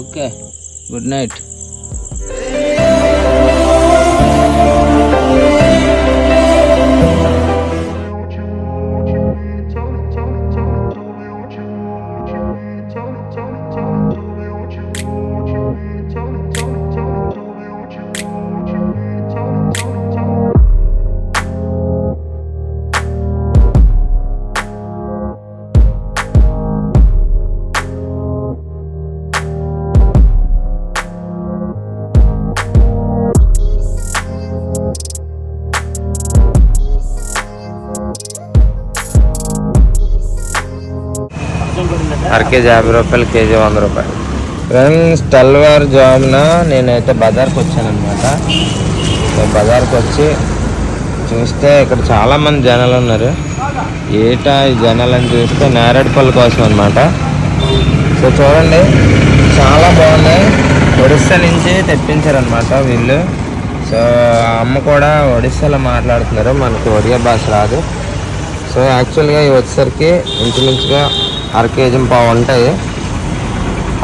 Okay good night KG యాభై రూపాయలు KG వంద రూపాయలు. ఫ్రెండ్స్ తెల్లవారు జామున నేనైతే బజార్కి వచ్చానమాట సో బజార్కి వచ్చి చూస్తే ఇక్కడ చాలామంది జనాలు ఉన్నారు. ఏటా ఈ జనాలని చూస్తే నేరేడుపల్లి కోసం అనమాట సో చూడండి చాలా బాగున్నాయి. ఒడిస్సా నుంచి తెప్పించారనమాట వీళ్ళు. సో అమ్మ కూడా ఒడిస్సాలో మాట్లాడుతున్నారు. మనకు ఒడియా భాష రాదు. సో యాక్చువల్గా ఇవి వచ్చేసరికి ఇంచుమించుగా అర కేజీ పావు ఉంటాయి.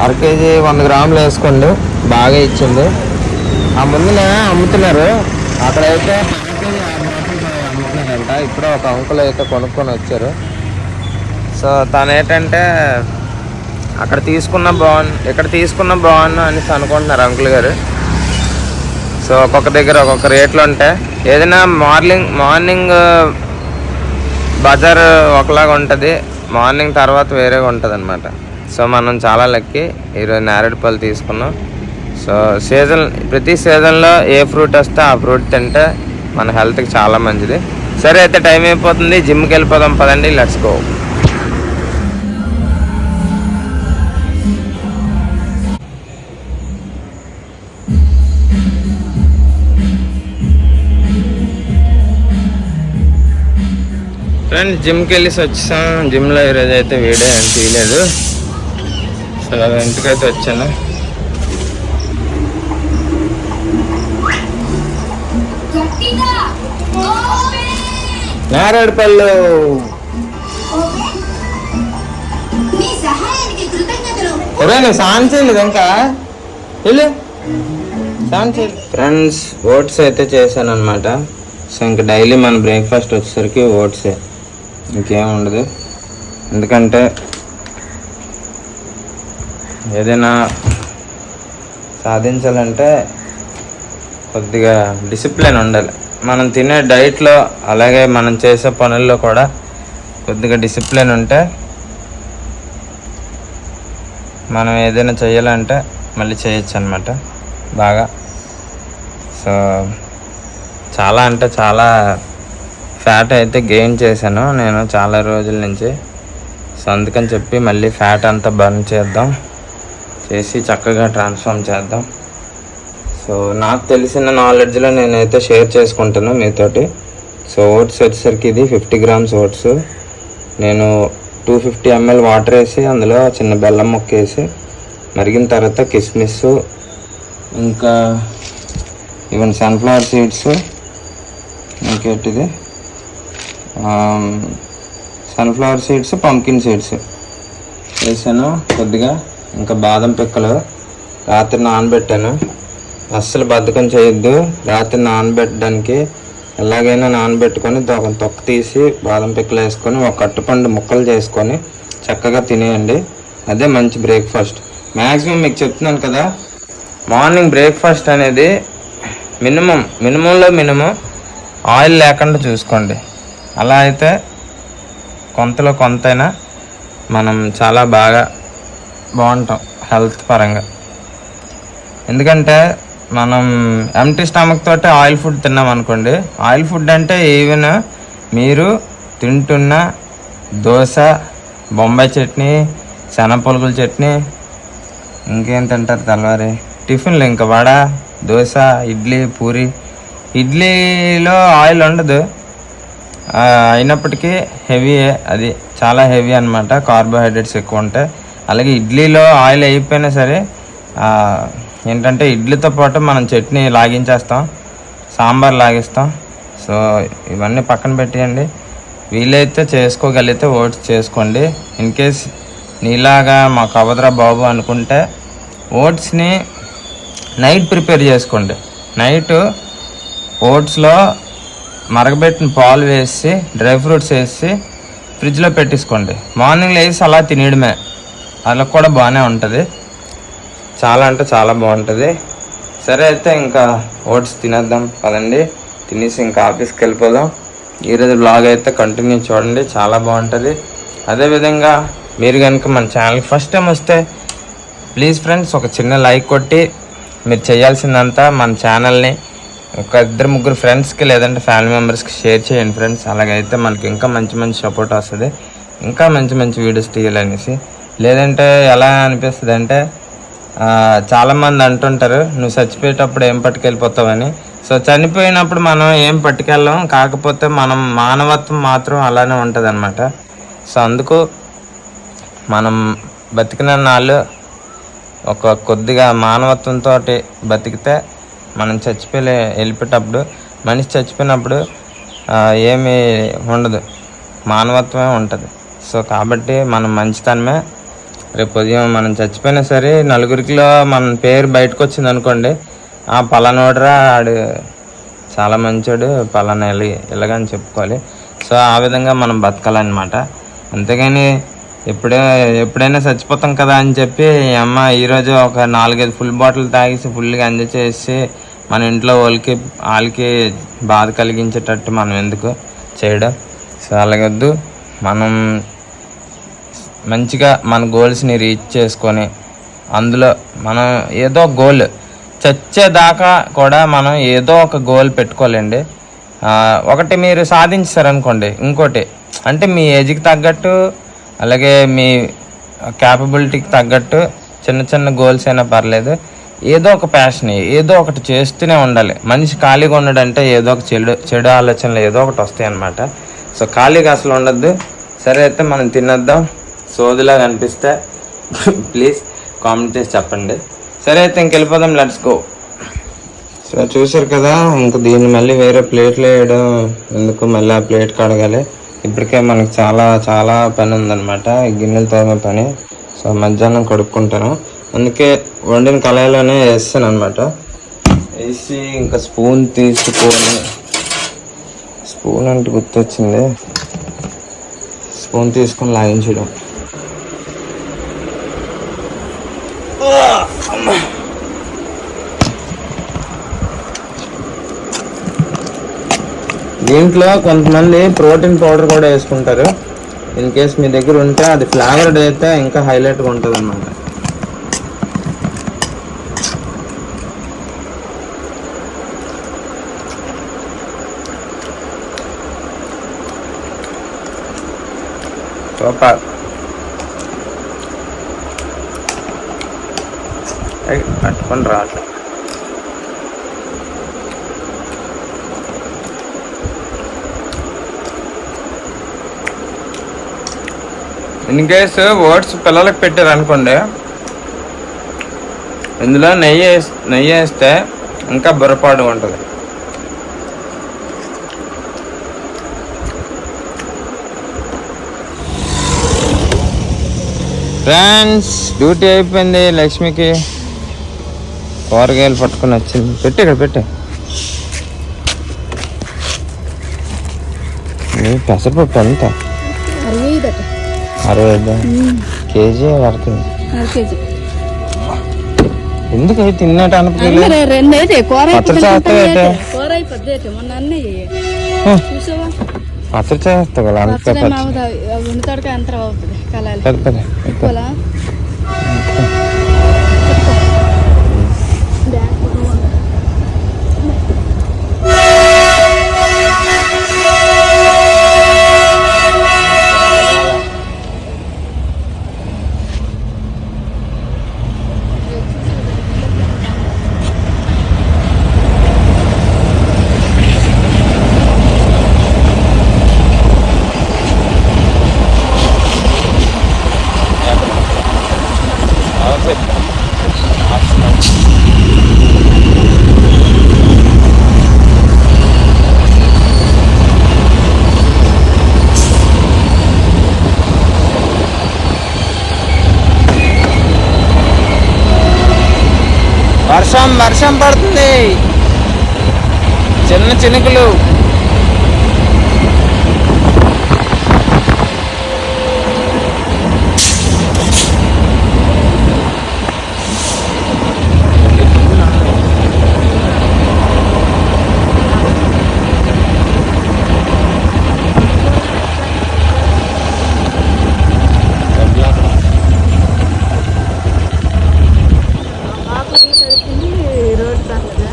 అర కేజీ వంద గ్రాములు వేసుకోండి. బాగా ఇచ్చింది ఆ ముందున అమ్ముతున్నారు. అక్కడైతే అర కేజీ యాభై రూపాయలు అమ్ముతున్నారంట ఇప్పుడు ఒక అంకుల్ అయితే కొనుక్కొని వచ్చారు. సో తను ఏంటంటే అక్కడ తీసుకున్న బాగున్ ఇక్కడ తీసుకున్న బాగున్ను అనేసి అనుకుంటున్నారు అంకుల్ గారు. సో ఒక్కొక్క దగ్గర ఒక్కొక్క రేట్లు ఉంటాయి ఏదైనా మార్నింగ్ మార్నింగ్ బజార్ ఒకలాగా ఉంటుంది. మార్నింగ్ తర్వాత వేరేగా ఉంటుంది అనమాట సో మనం చాలా లక్కీ ఈరోజు నేరేడు పళ్ళు తీసుకున్నాం. సో సీజన్ ప్రతి సీజన్లో ఏ ఫ్రూట్ వస్తే ఆ ఫ్రూట్ తింటే మన హెల్త్కి చాలా మంచిది. సరే అయితే టైం అయిపోతుంది. జిమ్కి వెళ్ళిపోదాం. పదండి. Let's go. ఫ్రెండ్స్ జిమ్కి వెళ్ళేసి వచ్చాం జిమ్లో ఈరోజు అయితే వీడియో ఏం తీయలేదు. సో ఇంటికైతే వచ్చాను. నారాయణపల్లి! ఒరే నువ్వు సాన్ చేయలేదు ఇంకా? వెళ్ళు. సాన్ చేయలేదు ఫ్రెండ్స్ ఓట్స్ అయితే చేశాను అనమాట సో ఇంకా డైలీ మన బ్రేక్ఫాస్ట్ వచ్చేసరికి ఓట్సే. ఇంకేం ఉండదు. ఎందుకంటే ఏదైనా సాధించాలంటే కొద్దిగా డిసిప్లిన్ ఉండాలి. మనం తినే డైట్లో అలాగే మనం చేసే పనుల్లో కూడా కొద్దిగా డిసిప్లిన్ ఉంటే మనం ఏదైనా చేయాలంటే మళ్ళీ చేయొచ్చు అనమాట బాగా. సో చాలా అంటే చాలా ఫ్యాట్ అయితే గెయిన్ చేశాను. నేను చాలా రోజుల నుంచి. సో అందుకని చెప్పి మళ్ళీ ఫ్యాట్ అంతా బర్న్ చేద్దాం. చేసి చక్కగా ట్రాన్స్ఫార్మ్ చేద్దాం. సో నాకు తెలిసిన నాలెడ్జ్లో నేనైతే షేర్ చేసుకుంటాను మీతోటి. సో ఓట్స్ వచ్చేసరికి ఇది ఫిఫ్టీ గ్రామ్స్ ఓట్స్. నేను టూ ఫిఫ్టీ ఎంఎల్ వాటర్ వేసి అందులో చిన్న బెల్లం ముక్క వేసి మరిగిన తర్వాత కిస్మిస్ ఇంకా even sunflower seeds ఇంకేటిది? Sunflower seeds pumpkin seeds. వేసాను కొద్దిగా. ఇంకా బాదం పిక్కలు. రాత్రి నానబెట్టాను. అస్సలు బద్ధకం చేయొద్దు. రాత్రి నానబెట్టడానికి ఎలాగైనా నానబెట్టుకొని తొక్క తొక్క తీసి బాదం పిక్కలు వేసుకొని ఒక అట్టుపండు ముక్కలు చేసుకొని చక్కగా తినేయండి. అదే మంచి బ్రేక్ఫాస్ట్. మ్యాక్సిమం మీకు చెప్తున్నాను కదా మార్నింగ్ బ్రేక్ఫాస్ట్ అనేది మినిమం మినిమంలో మినిమం ఆయిల్ లేకుండా చూసుకోండి. అలా అయితే కొంతలో కొంతైనా మనం చాలా బాగా బాగుంటాం హెల్త్ పరంగా. ఎందుకంటే మనం ఎంటీ స్టమక్ తోటి ఆయిల్ ఫుడ్ తిన్నాం అనుకోండి ఆయిల్ ఫుడ్ అంటే ఈవెన్ మీరు తింటున్న దోశ బొంబాయి చట్నీ శనగపలుకుల చట్నీ ఇంకేం తింటారు తెల్లవారి? టిఫిన్లు ఇంకా వడ దోశ ఇడ్లీ పూరి. ఇడ్లీలో ఆయిల్ ఉండదు. అయినప్పటికీ హెవీ అది చాలా హెవీ అనమాట కార్బోహైడ్రేట్స్ ఎక్కువ ఉంటాయి. అలాగే ఇడ్లీలో ఆయిల్ అయిపోయినా సరే ఏంటంటే ఇడ్లీతో పాటు మనం చట్నీ లాగించేస్తాం సాంబార్ లాగిస్తాం. సో ఇవన్నీ పక్కన పెట్టేయండి. వీలైతే చేసుకోగలిగితే ఓట్స్ చేసుకోండి. ఇన్ కేస్ నీలాగా మాకు అవదరా బాబు అనుకుంటే ఓట్స్ని నైట్ ప్రిపేర్ చేసుకోండి. నైట్ ఓట్స్లో మరగబెట్టిన పాలు వేసి డ్రై ఫ్రూట్స్ వేసి ఫ్రిడ్జ్లో పెట్టేసుకోండి. మార్నింగ్ లేసి అలా తినేయడమే. అలా కూడా బాగానే ఉంటుంది. చాలా అంటే చాలా బాగుంటుంది. సరే అయితే ఇంకా ఓట్స్ తినేద్దాం. పదండి. తినేసి ఇంకా ఆఫీస్కి వెళ్ళిపోదాం. ఈరోజు బ్లాగ్ అయితే కంటిన్యూ చూడండి. చాలా బాగుంటుంది. అదేవిధంగా మీరు కనుక మన ఛానల్కి ఫస్ట్ టైం వస్తే ప్లీజ్ ఫ్రెండ్స్ ఒక చిన్న లైక్ కొట్టి మీరు చేయాల్సిందంతా మన ఛానల్ని ఒక ఇద్దరు ముగ్గురు ఫ్రెండ్స్కి లేదంటే ఫ్యామిలీ మెంబర్స్కి షేర్ చేయండి ఫ్రెండ్స్ అలాగైతే మనకి ఇంకా మంచి మంచి సపోర్ట్ వస్తుంది. ఇంకా మంచి మంచి వీడియోస్ తీయాలనేసి. లేదంటే ఎలా అనిపిస్తుంది అంటే చాలామంది అంటుంటారు నువ్వు చచ్చిపోయేటప్పుడు ఏం పట్టుకెళ్ళిపోతావని. సో చనిపోయినప్పుడు మనం ఏం పట్టుకెళ్ళాం? కాకపోతే మనం మానవత్వం మాత్రం అలానే ఉంటుంది అనమాట సో అందుకు మనం బతికిన నాళ్ళు ఒక కొద్దిగా మానవత్వంతో బతికితే మనం చచ్చిపోయే వెళ్ళిపోయేటప్పుడు మనిషి చచ్చిపోయినప్పుడు ఏమీ ఉండదు. మానవత్వమే ఉంటుంది. సో కాబట్టి మనం మంచితనమే. రేపు ఉదయం మనం చచ్చిపోయినా సరే నలుగురికిలో మన పేరు బయటకు వచ్చింది అనుకోండి ఆ పలానోడరా ఆడు చాలా మంచోడు పలానా ఇలాగని చెప్పుకోవాలి. సో ఆ విధంగా మనం బతకాలన్నమాట. అంతేగాని ఎప్పుడే ఎప్పుడైనా చచ్చిపోతాం కదా అని చెప్పి అమ్మ ఈరోజు ఒక నాలుగైదు ఫుల్ బాటిల్ తాగేసి ఫుల్గా ఎంజాయ్ చేసి మన ఇంట్లో వాళ్ళకి వాళ్ళకి బాధ కలిగించేటట్టు మనం ఎందుకు చేయడం? సో అలాగొద్దు. మనం మంచిగా మన గోల్స్ని రీచ్ చేసుకొని అందులో మనం ఏదో గోల్ చచ్చేదాకా కూడా మనం ఏదో ఒక గోల్ పెట్టుకోవాలండి. ఒకటి మీరు సాధించారనుకోండి ఇంకోటి అంటే మీ ఏజ్కి తగ్గట్టు అలాగే మీ క్యాపబిలిటీకి తగ్గట్టు చిన్న చిన్న గోల్స్ అయినా పర్లేదు. ఏదో ఒక ప్యాషన్ ఏదో ఒకటి చేస్తూనే ఉండాలి. మనిషి ఖాళీగా ఉండడంటే ఏదో ఒక చెడు చెడు ఆలోచనలు ఏదో ఒకటి వస్తాయి అన్నమాట. సో ఖాళీగా అసలు ఉండద్దు. సరే అయితే మనం తినేద్దాం. సోదిలా కనిపిస్తే ప్లీజ్ కామెంట్ చేసి చెప్పండి. సరే అయితే ఇంకెళ్ళిపోదాం లెట్స్ గో సో చూసారు కదా ఇంకా దీన్ని మళ్ళీ వేరే ప్లేట్లో వేయడం ఎందుకు మళ్ళీ ఆ ప్లేట్ కడగాలి ఇప్పటికే మనకి చాలా చాలా పని ఉందన్నమాట. గిన్నెలు తోమే పని. సో మధ్యాహ్నం కడుక్కుంటాను. అందుకే వండిన కళాయిలోనే వేస్తాను అనమాట వేసి ఇంకా స్పూన్ తీసుకొని స్పూన్ అంటే గుర్తొచ్చింది. స్పూన్ తీసుకొని లాగించడం దీంట్లో కొంతమంది ప్రోటీన్ పౌడర్ కూడా వేసుకుంటారు. ఇన్ కేస్ మీ దగ్గర ఉంటే అది ఫ్లేవర్డ్ అయితే ఇంకా హైలైట్గా ఉంటుంది అన్నమాట సూపర్ ఏయ్, పట్టుకొని రాట్లే ఇన్ కేసు ఓట్స్ పిల్లలకు పెట్టారు అనుకోండి ఇందులో నెయ్యి వేస్ నెయ్యి వేస్తే ఇంకా బుర్రపాడు ఉంటుంది ఫ్రెండ్స్ డ్యూటీ అయిపోయింది లక్ష్మికి. కూరగాయలు పట్టుకొని వచ్చింది. పెట్టి ఇక్కడ పెట్టే. పెసరపప్పు ఎంత? అరవై ఐదు. కేజీ పడుతుంది. కేజీ ఎందుకు అవి తిన్నట్టు అనుకోలేదు అయితే పచ్చడి చేస్తావు అయితే? పచ్చడి చేస్తావు కదా? అందుకే పచ్చడి వండుతాడుక అవుతుంది కలాలి వర్షం వర్షం పడుతుంది. చిన్న చినుకులు. రోడ్ పక్కన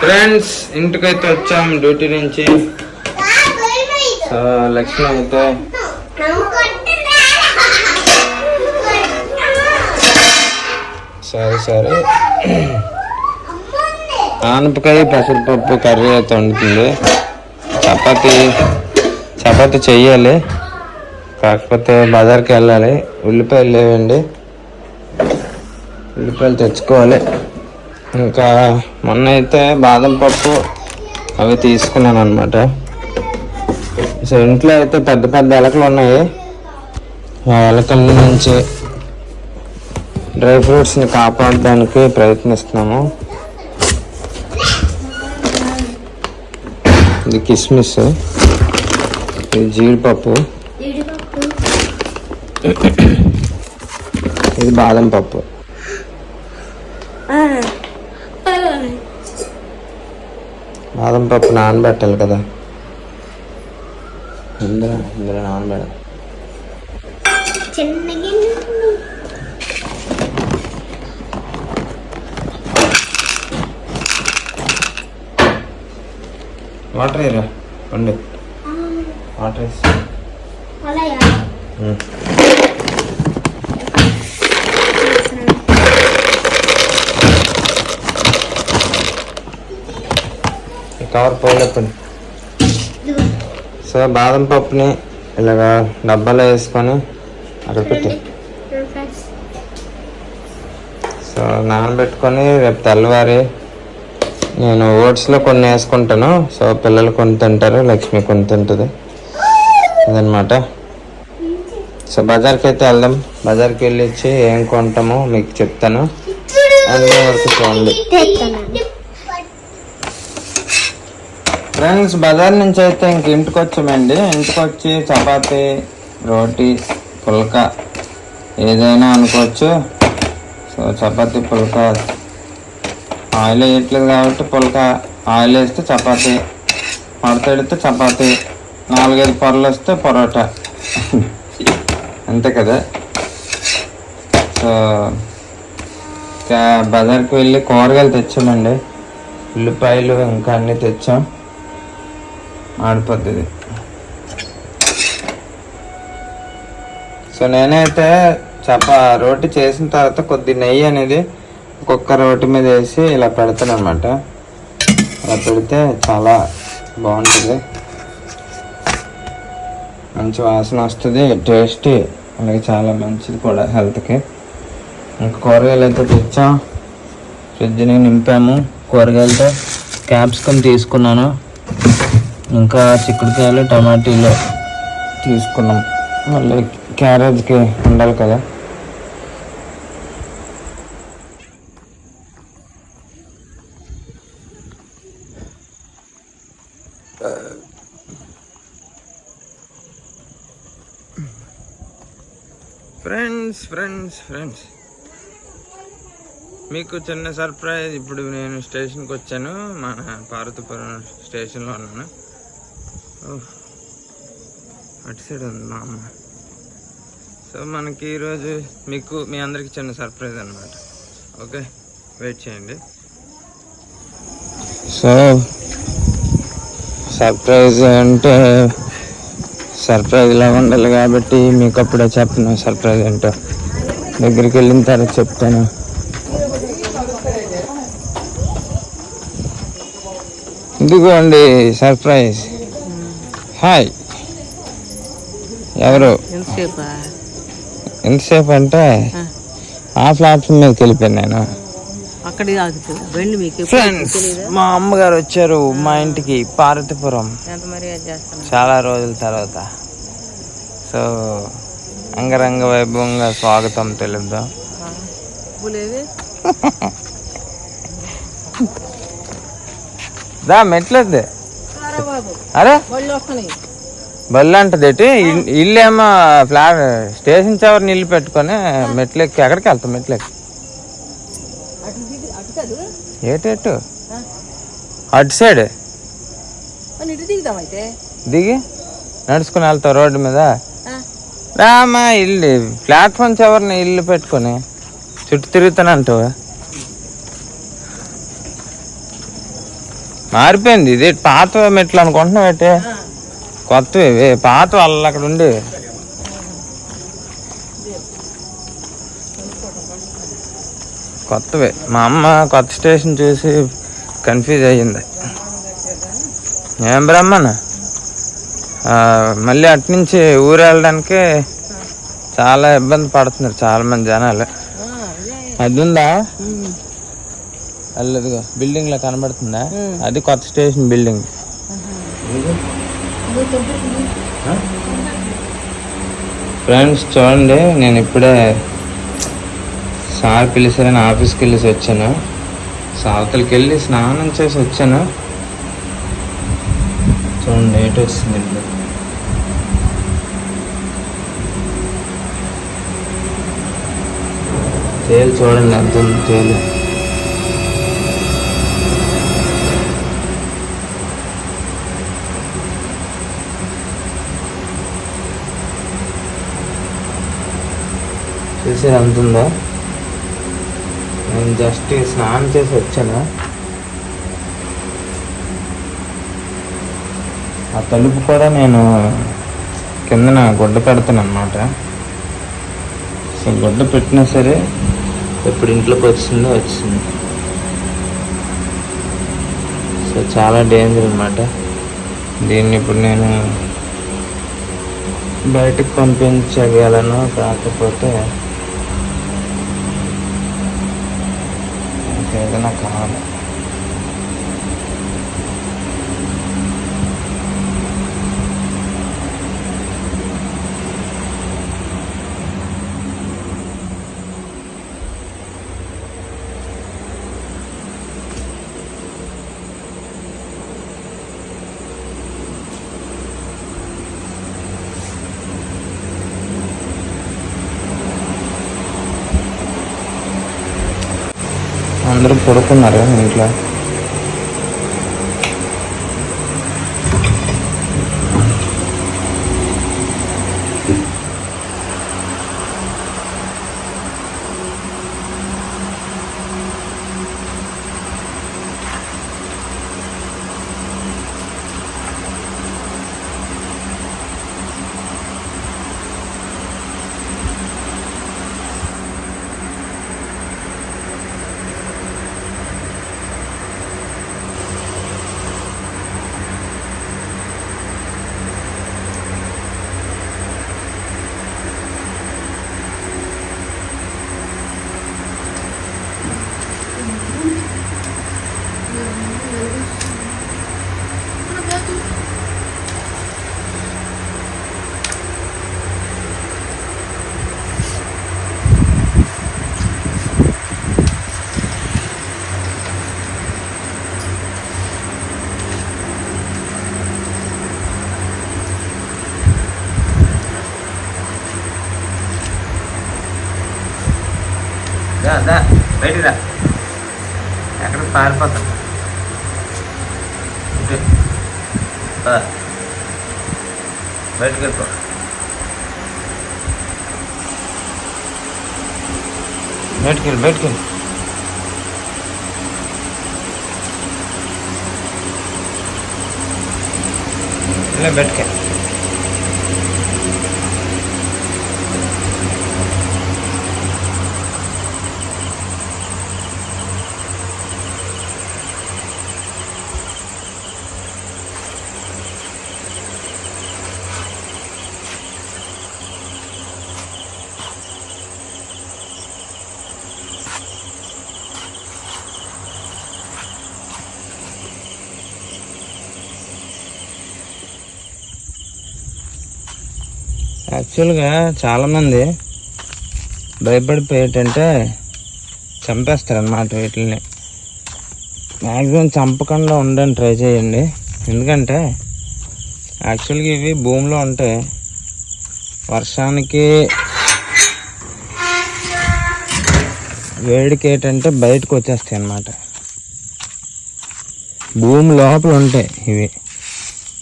ఫ్రెండ్స్ ఇంటికైతే వచ్చాం డ్యూటీ నుంచి. సో లక్ష్మి అయితే సరే సరే ఆనపకాయ పెసరపప్పు కర్రీ అయితే వండుతుంది. చపాతి చపాతి చెయ్యాలి. కాకపోతే బజార్కి వెళ్ళాలి. ఉల్లిపాయలు లేవండి. ఉల్లిపాయలు తెచ్చుకోవాలి. ఇంకా మొన్న అయితే బాదం పప్పు అవి తీసుకున్నాను అనమాట సో ఇంట్లో అయితే పెద్ద పెద్ద ఎలకలు ఉన్నాయి. ఆ ఎలకల నుంచి డ్రై ఫ్రూట్స్ని కాపాడడానికి ప్రయత్నిస్తున్నాము. ఇది కిస్మిస్ ఇది జీడిపప్పు ఇది బాదం పప్పు. బాదం పప్పు నానబెట్టాలి కదా. ఇందులో ఇందులో నానబెడ వాటర్ వేయరా ఉండు వాటర్ వేసి కవర్ పోలేపండి. సో బాదం పప్పుని ఇలాగా డబ్బాలో వేసుకొని అక్కడ పెట్టి. సో నానబెట్టుకొని రేపు తెల్లవారి నేను ఓట్స్లో కొన్ని వేసుకుంటాను. సో పిల్లలు కొన్ని తింటారు లక్ష్మి కొన్ని తింటుంది. అదనమాట. సో బజార్కి అయితే వెళ్దాం. బజార్కి వెళ్ళి వచ్చి ఏం కొంటామో మీకు చెప్తాను. అన్ని వరకు చూడండి. ఫ్రెండ్స్ బజార్ నుంచి అయితే ఇంక ఇంటికి వచ్చామండి. ఇంటికి వచ్చి చపాతి రోటీ పుల్క ఏదైనా అనుకోవచ్చు. సో చపాతి పుల్క ఆయిల్ వేయట్లేదు కాబట్టి పుల్క ఆయిల్ వేస్తే చపాతి మడతెడితే చపాతి నాలుగైదు పొరలు వస్తే పొరోటా. అంతే కదా? సో బజార్కి వెళ్ళి కూరగాయలు తెచ్చామండి. ఉల్లిపాయలు ఇంకా అన్నీ తెచ్చాం. ఆడిపోద్ది సో నేనైతే చపా రోటి చేసిన తర్వాత కొద్ది నెయ్యి అనేది ఒక్కొక్క రోటి మీద వేసి ఇలా పెడతాను అనమాట అలా పెడితే చాలా బాగుంటుంది. మంచి వాసన వస్తుంది టేస్టీ అలాగే చాలా మంచిది కూడా హెల్త్కి. ఇంకా కూరగాయలు అయితే తెచ్చాం. ఫ్రిడ్జ్ని నింపాము. కూరగాయలతో క్యాప్సికమ్ తీసుకున్నాను. ఇంకా చిక్కుడుకాయలు టమాటీలు తీసుకున్నాం. మళ్ళీ క్యారేజ్కి ఉండాలి కదా. Friends friends. మీకు చిన్న సర్ప్రైజ్ ఇప్పుడు నేను స్టేషన్కి వచ్చాను. మన పార్వతీపురం స్టేషన్లో ఉన్నాను. అటు సైడ్ ఉంది మా అమ్మ. సో మనకి ఈరోజు మీకు మీ అందరికి చిన్న సర్ప్రైజ్ అనమాట ఓకే? వెయిట్ చేయండి. సో సర్ప్రైజ్ అంటే సర్ప్రైజ్ లా ఉండాలి కాబట్టి మీకు అప్పుడే చెప్పను సర్ప్రైజ్ ఏంటో. దగ్గరికి వెళ్ళిన తర్వాత చెప్తాను. ఇదిగోండి సర్ప్రైజ్ హాయ్ ఎవరు? ఎంతసేపా? ఎంతసేపు అంటే ఆ. ప్లాట్ఫామ్ మీదకి వెళ్ళిపోయాను నేను. అక్కడి ఆగుతుంది బండి మీకు ఫ్రెండ్స్ మా అమ్మగారు వచ్చారు మా ఇంటికి పార్వతీపురం. చాలా రోజుల తర్వాత. సో అంగరంగ వైభవంగా స్వాగతం తెలుద్దాం. దా మెట్లద్దే. అరే! బళ్ళు అంటది ఏంటి? ఇల్లేమో ఫ్లాట్ స్టేషన్ చివరిని ఇల్లు పెట్టుకొని మెట్లు ఎక్కి ఎక్కడికి వెళ్తాం మెట్లు ఎక్కి అటు దిగు అటు కాదు ఏటేటు? అటు సైడ్? దిగి నడుచుకుని వెళ్తాం రోడ్డు మీద? రామా ఇల్లు ప్లాట్ఫామ్ చివరిని ఇల్లు పెట్టుకొని చుట్టూ తిరుగుతానంటావా మారిపోయింది. ఇది పాత మెట్లు అనుకుంటున్నావు అయితే కొత్తవి. పాత వాళ్ళు అక్కడ ఉండి కొత్తవే. మా అమ్మ కొత్త స్టేషన్ చూసి కన్ఫ్యూజ్ అయ్యింది. ఏం బ్రహ్మణ మళ్ళీ అటు నుంచి ఊరు వెళ్ళడానికి చాలా ఇబ్బంది పడుతున్నారు చాలా మంది జనాలు. అది ఉందా. అల్లదిగో బిల్డింగ్లో కనబడుతుందా? అది కొత్త స్టేషన్ బిల్డింగ్ ఫ్రెండ్స్ చూడండి నేను ఇప్పుడే సార్ పిలిచారని ఆఫీస్కి వెళ్ళేసి వచ్చాను. సావతలకి వెళ్ళి స్నానం చేసి వచ్చాను. చూడండి ఎటు వస్తుంది ఇప్పుడు. తేలు చూడండి ఎంత ఉంది తేలు. చూసి ఎంత ఉందో? నేను జస్ట్ స్నానం చేసి వచ్చాను. ఆ తలుపు కూడా నేను కిందన గుడ్డ పెడతాను అనమాట సో గుడ్డ పెట్టినా సరే ఎప్పుడు ఇంట్లోకి వచ్చిందో వచ్చింది. సో చాలా డేంజర్ అనమాట దీన్ని ఇప్పుడు నేను బయటకు పంపించగలను కాకపోతే ఏదైనా అందరూ పడుకున్నారు ఇంట్లో బయటికి వెళ్ళిపో బయటికి వెళ్ళి బయటికి వెళ్ళి ఇలా బయటికి వెళ్ళి. యాక్చువల్గా చాలామంది భయపడిపోయేటంటే చంపేస్తారు అన్నమాట వీటిని మ్యాక్సిమం చంపకుండా ఉండని ట్రై చేయండి. ఎందుకంటే యాక్చువల్గా ఇవి భూమిలో ఉంటాయి వర్షానికి వేడికి ఏంటంటే బయటకు వచ్చేస్తాయి అన్నమాట భూమి లోపల ఉంటాయి ఇవి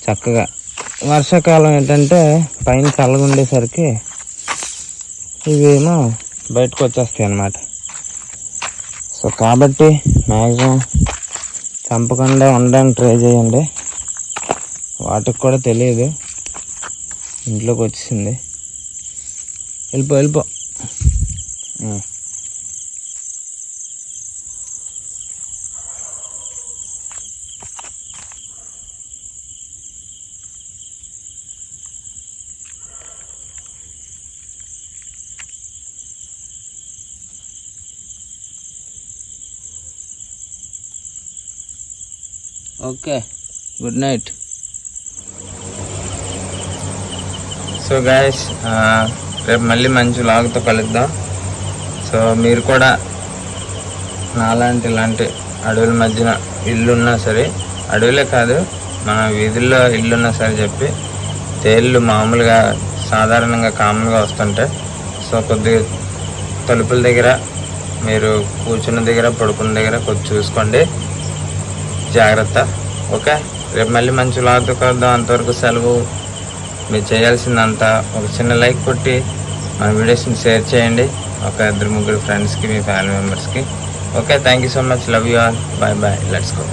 చక్కగా. వర్షాకాలం ఏంటంటే పైన చల్లగా ఉండేసరికి ఇవేమో బయటకు వచ్చేస్తాయి అన్నమాట. సో కాబట్టి మ్యాక్సిమం చంపకుండా ఉండడానికి ట్రై చేయండి. వాటికి కూడా తెలియదు. ఇంట్లోకి వచ్చింది వెళ్ళిపో. వెళ్ళిపో okay good night so guys రేపు మళ్ళీ మంచి లాగ్తో కలుద్దాం. సో మీరు కూడా నాలాంటి ఇలాంటి అడవుల మధ్యన ఇల్లున్నా సరే అడవులే కాదు మన వీధుల్లో ఇల్లున్నా సరే చెప్పి తేళ్ళు మామూలుగా సాధారణంగా కామన్గా వస్తుంటాయి. సో కొద్దిగా తలుపుల దగ్గర మీరు కూర్చున్న దగ్గర పడుకున్న దగ్గర కొద్ది చూసుకోండి. జాగ్రత్త. ఓకే? రేపు మళ్ళీ మంచి లాగ్తో కలుద్దాం. అంతవరకు సెలవు. మీరు చేయాల్సిందంతా ఒక చిన్న లైక్ కొట్టి మన వీడియోస్ని షేర్ చేయండి. ఒక ఇద్దరు ముగ్గురు ఫ్రెండ్స్కి మీ ఫ్యామిలీ మెంబర్స్కి okay thank you so much love you all bye bye let's go